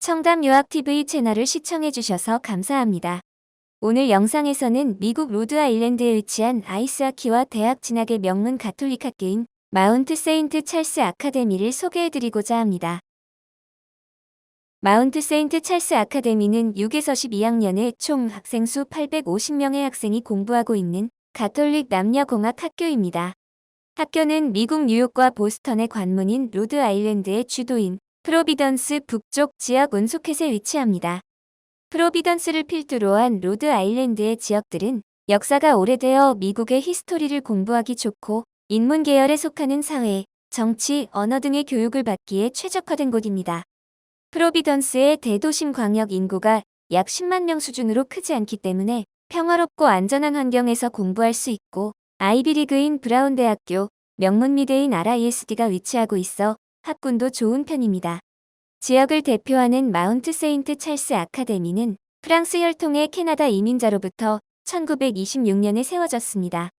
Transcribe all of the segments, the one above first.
청담유학TV 채널을 시청해주셔서 감사합니다. 오늘 영상에서는 미국 로드 아일랜드에 위치한 아이스하키와 대학 진학의 명문 가톨릭 학교인 마운트 세인트 찰스 아카데미를 소개해드리고자 합니다. 마운트 세인트 찰스 아카데미는 6에서 12학년에 총 학생 수 850명의 학생이 공부하고 있는 가톨릭 남녀공학 학교입니다. 학교는 미국 뉴욕과 보스턴의 관문인 로드 아일랜드의 주도인 프로비던스 북쪽 지역 운소켓에 위치합니다. 프로비던스를 필두로 한 로드 아일랜드의 지역들은 역사가 오래되어 미국의 히스토리를 공부하기 좋고 인문 계열에 속하는 사회, 정치, 언어 등의 교육을 받기에 최적화된 곳입니다. 프로비던스의 대도심 광역 인구가 약 10만 명 수준으로 크지 않기 때문에 평화롭고 안전한 환경에서 공부할 수 있고 아이비리그인 브라운 대학교, 명문 미대인 RISD가 위치하고 있어 학군도 좋은 편입니다. 지역을 대표하는 마운트 세인트 찰스 아카데미는 프랑스 혈통의 캐나다 이민자로부터 1926년에 세워졌습니다.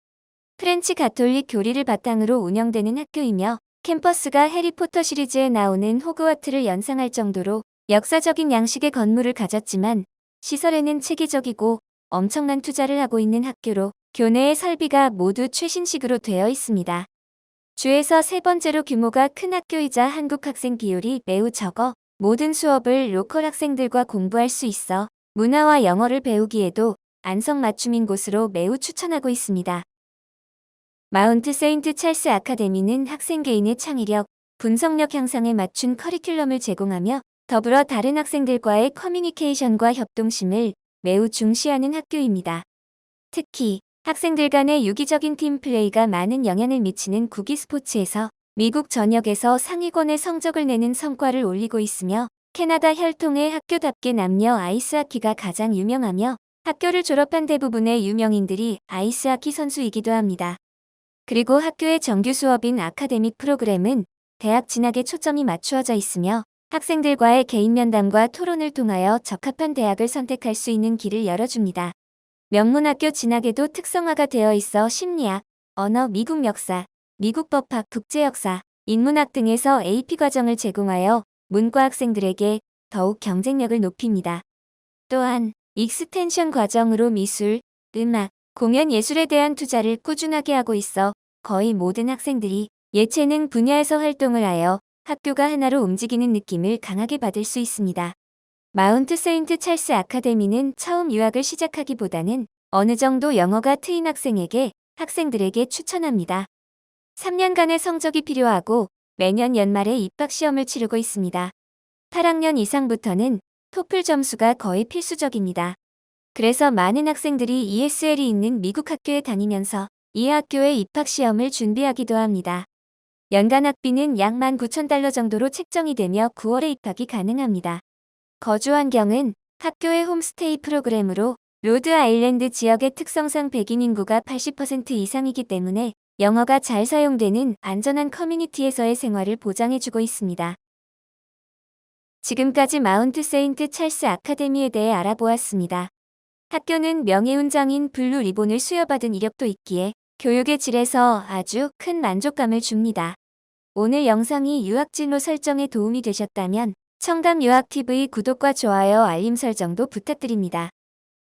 프렌치 가톨릭 교리를 바탕으로 운영되는 학교이며 캠퍼스가 해리포터 시리즈에 나오는 호그와트를 연상할 정도로 역사적인 양식의 건물을 가졌지만 시설에는 체계적이고 엄청난 투자를 하고 있는 학교로 교내의 설비가 모두 최신식으로 되어 있습니다. 주에서 세 번째로 규모가 큰 학교이자 한국 학생 비율이 매우 적어 모든 수업을 로컬 학생들과 공부할 수 있어 문화와 영어를 배우기에도 안성맞춤인 곳으로 매우 추천하고 있습니다. 마운트 세인트 찰스 아카데미는 학생 개인의 창의력, 분석력 향상에 맞춘 커리큘럼을 제공하며 더불어 다른 학생들과의 커뮤니케이션과 협동심을 매우 중시하는 학교입니다. 특히 학생들 간의 유기적인 팀 플레이가 많은 영향을 미치는 구기 스포츠에서 미국 전역에서 상위권의 성적을 내는 성과를 올리고 있으며 캐나다 혈통의 학교답게 남녀 아이스하키가 가장 유명하며 학교를 졸업한 대부분의 유명인들이 아이스하키 선수이기도 합니다. 그리고 학교의 정규 수업인 아카데믹 프로그램은 대학 진학에 초점이 맞추어져 있으며 학생들과의 개인 면담과 토론을 통하여 적합한 대학을 선택할 수 있는 길을 열어줍니다. 명문학교 진학에도 특성화가 되어 있어 심리학, 언어, 미국 역사, 미국 법학, 국제역사, 인문학 등에서 AP 과정을 제공하여 문과 학생들에게 더욱 경쟁력을 높입니다. 또한 익스텐션 과정으로 미술, 음악, 공연 예술에 대한 투자를 꾸준하게 하고 있어 거의 모든 학생들이 예체능 분야에서 활동을 하여 학교가 하나로 움직이는 느낌을 강하게 받을 수 있습니다. 마운트 세인트 찰스 아카데미는 처음 유학을 시작하기보다는 어느 정도 영어가 트인 학생에게 학생들에게 추천합니다. 3년간의 성적이 필요하고 매년 연말에 입학시험을 치르고 있습니다. 8학년 이상부터는 토플 점수가 거의 필수적입니다. 그래서 많은 학생들이 ESL이 있는 미국 학교에 다니면서 이 학교의 입학시험을 준비하기도 합니다. 연간 학비는 약 19,000달러 정도로 책정이 되며 9월에 입학이 가능합니다. 거주 환경은 학교의 홈스테이 프로그램으로 로드 아일랜드 지역의 특성상 백인 인구가 80% 이상이기 때문에 영어가 잘 사용되는 안전한 커뮤니티에서의 생활을 보장해주고 있습니다. 지금까지 마운트 세인트 찰스 아카데미에 대해 알아보았습니다. 학교는 명예훈장인 블루 리본을 수여받은 이력도 있기에 교육의 질에서 아주 큰 만족감을 줍니다. 오늘 영상이 유학진로 설정에 도움이 되셨다면 청담유학TV 구독과 좋아요 알림 설정도 부탁드립니다.